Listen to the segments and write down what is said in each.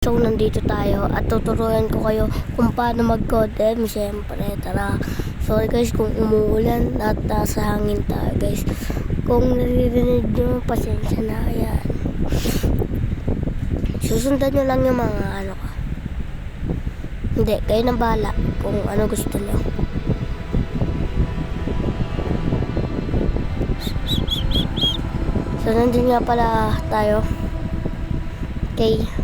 So, nandito tayo at tuturuan ko kayo kung paano mag-codem. Siyempre, tara. Sorry guys kung umuulan at nasa hangin tayo guys. Kung naririnig nyo, pasensya na. Ayan. Susundan nyo lang yung mga ano ka. Hindi, kayo nang bahala kung ano gusto nyo. So, nandun nga pala tayo. Okay.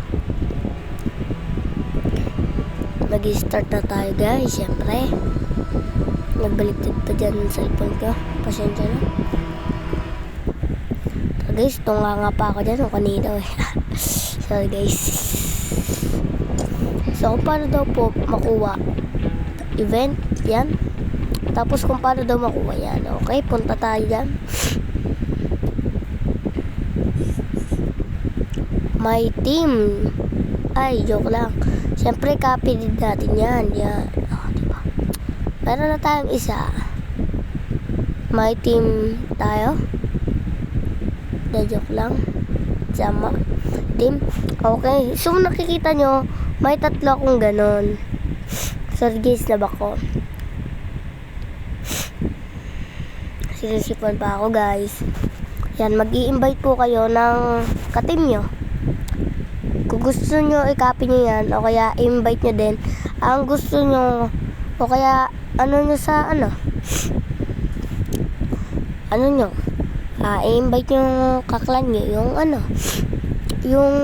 Mag-start na tayo guys, syempre. Nagbaliktad pa dyan ng cellphone ko. Pasensya na. So guys, tunga nga pa ako dyan o kanina eh. Sorry guys. So kung paano daw po makuha event, yan. Tapos kung paano daw makuha yan. Okay, punta tayo dyan. My team. Ay, joke lang. Siyempre, copy din natin yan. Yan. Oh, diba? Meron na tayong isa. My team tayo. De joke lang. Sama. Team. Okay. So, nakikita nyo, may tatlo akong ganon. Sorry guys, laba ko. Sinisipan pa ako guys. Yan, mag invite po kayo ng katim nyo. Gusto nyo, i-copy nyo yan, o kaya invite nyo din. Ang gusto nyo, o kaya, ano nyo sa, ano, ano nyo, ah, i-invite nyo kaklan nyo, yung ano, yung,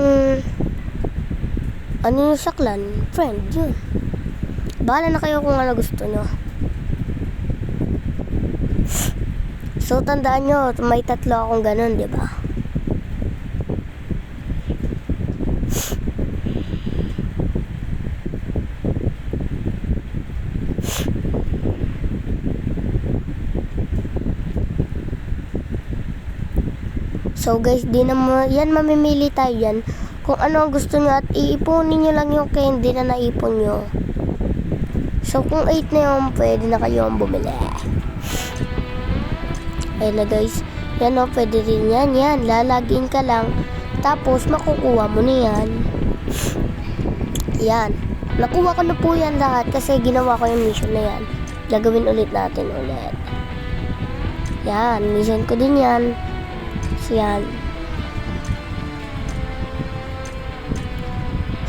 ano nyo sa clan, friend, yun. Bahala na kayo kung ano gusto nyo. So, tandaan nyo, may tatlo akong ganun, ba? So guys, di na mo, yan mamimili tayo yan. Kung ano ang gusto nyo at iipunin nyo lang yung candy na naipon nyo. So kung 8 na yun, pwede na kayong bumili. Ayun na guys. Yan o, pwede rin yan. Yan, lalagin ka lang. Tapos makukuha mo na yan. Yan. Nakuha ko na po yan lahat kasi ginawa ko yung mission na yan. Gagawin ulit natin ulit. Yan, mission ko din yan. Yan.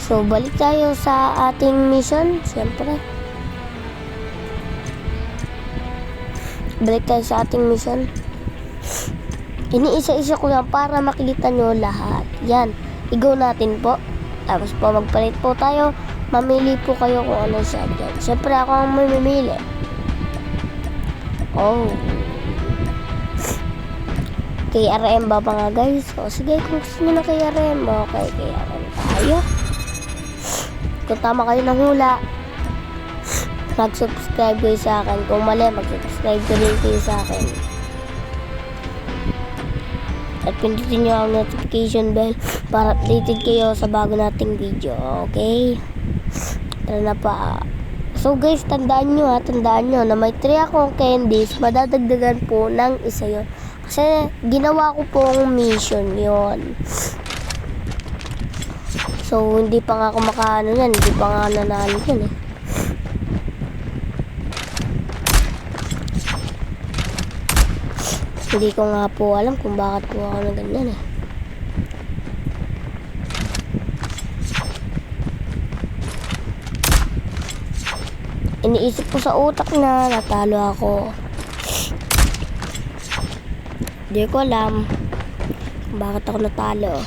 So, balik tayo sa ating mission. Siyempre. Balik tayo sa ating mission. Iniisa-isa ko lang para makita nyo lahat. Yan. I-go natin po. Tapos po, magpalit po tayo. Mamili po kayo kung ano siya dyan. Siyempre, ako ang mamimili. Oh. KRM ba mga guys? O sige, kung gusto nyo na KRM, okay, KRM tayo. Kung tama kayo ng hula, mag-subscribe kayo sa akin. Kung mali, mag-subscribe rin kayo sa akin. At pindutin nyo ang notification bell para updated kayo sa bago nating video. Okay? Tara na pa. So guys, tandaan nyo ha, tandaan nyo na may 3 akong candies, madadagdagan po ng isa yon Kasi ginawa ko pong mission yon So, hindi pa nga ako makaano yan, hindi pa nga nanalo yan eh. Hindi ko nga po alam kung bakit po ako na eh. Iniisip ko sa utak na natalo ako. Hindi ko alam bakit ako natalo.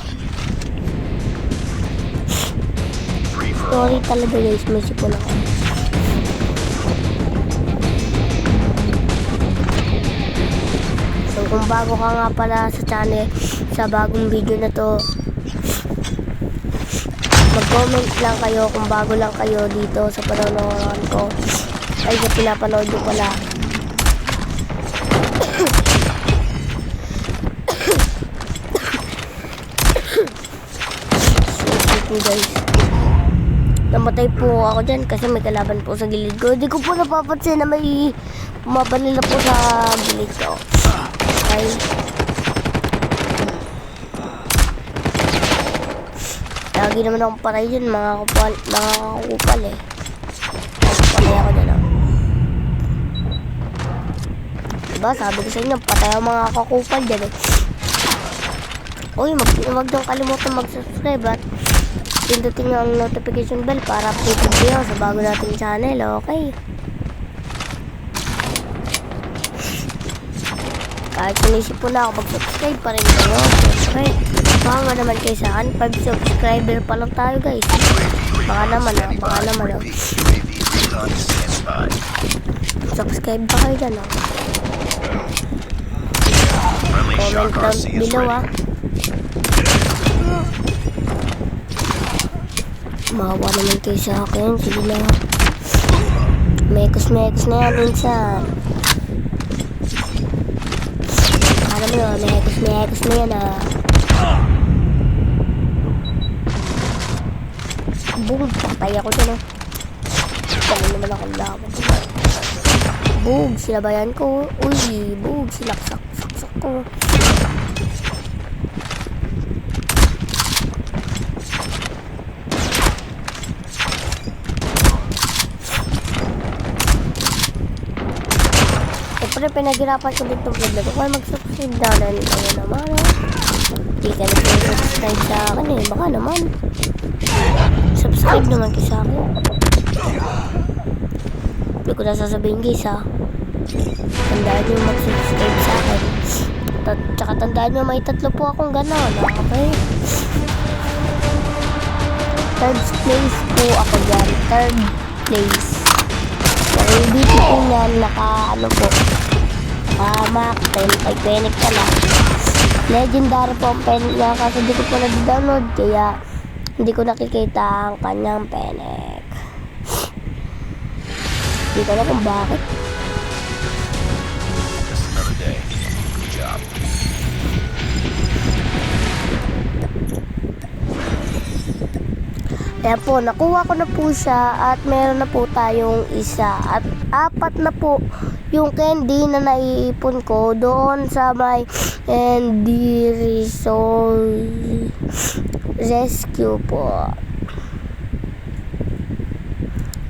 Sorry talaga guys, may sipon ako. So kung bago ka nga pala sa channel, sa bagong video na to, mag-comment lang kayo kung bago lang kayo dito sa panonood ko. Ay, sa pinapanood nyo pala. Sorry po guys. Namatay po ako dyan kasi may kalaban po sa gilid ko. Hindi ko po napapansin na may mabanila po sa gilid ko. Okay. Lagi naman akong patay dyan, mga kupal, mga kakupal eh. Patay ako dyan ah. Diba, sabi ko sa inyo, patay ang mga kakupal dyan eh. Uy, mag wag niyong kalimutan mag-subscribe at pindutin niyo ang notification bell para updated kayo sa bago nating channel, okay? Kahit sinisip po na ako mag-subscribe pa rin kayo, syempre. Baka naman kayo sa akin, 5 subscriber pa lang tayo guys. Baka naman ah, baka naman ah. Subscribe ba kayo dyan ah? Comment down below ah. Mawa naman kayo sa akin. Sige na. Mekos-mekos na yan minsan. Alam mo yun, mekos-mekos na yan ah. Boom, patay ako dyan ah. Kaya naman ako laban. Bug, sinabayan ko. Uy, bug, sinaksak, saksak ko. Siyempre, pinaghirapan ko dito vlog na to. Kaya mag-subscribe na na kayo naman. Oh. Hindi ka na subscribe sa akin eh. Baka naman. Subscribe naman kayo sa akin. Hindi ko na sasabihin guys ha. Tandaan nyo mag-subscribe sa akin. At tsaka tandaan nyo may tatlo po akong gano'n. Okay? Third place po ako dyan. Third place. Hindi po po yan naka ano po. Naka-mac 10 kay Penic pala. Legendary po ang Penic niya kasi hindi ko po na-download. Kaya hindi ko nakikita ang kanyang Penic. Hindi ko alam kung bakit. Kaya po, nakuha ko na po siya at meron na po tayong isa. At apat na po yung candy na naiipon ko doon sa may Candy Resort Rescue po.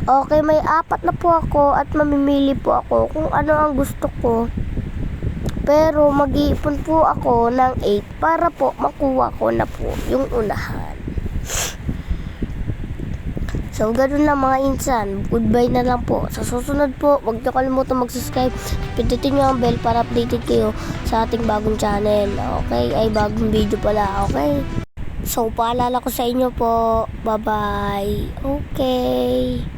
Okay, may apat na po ako at mamimili po ako kung ano ang gusto ko. Pero mag-iipon po ako ng 8 para po makuha ko na po yung unahan. So, ganun lang mga insan. Goodbye na lang po. Sa susunod po, huwag niyo kalimutan mag-subscribe. Pindutin niyo ang bell para updated kayo sa ating bagong channel. Okay? Ay, bagong video pala. Okay? So, paalala ko sa inyo po. Bye-bye. Okay.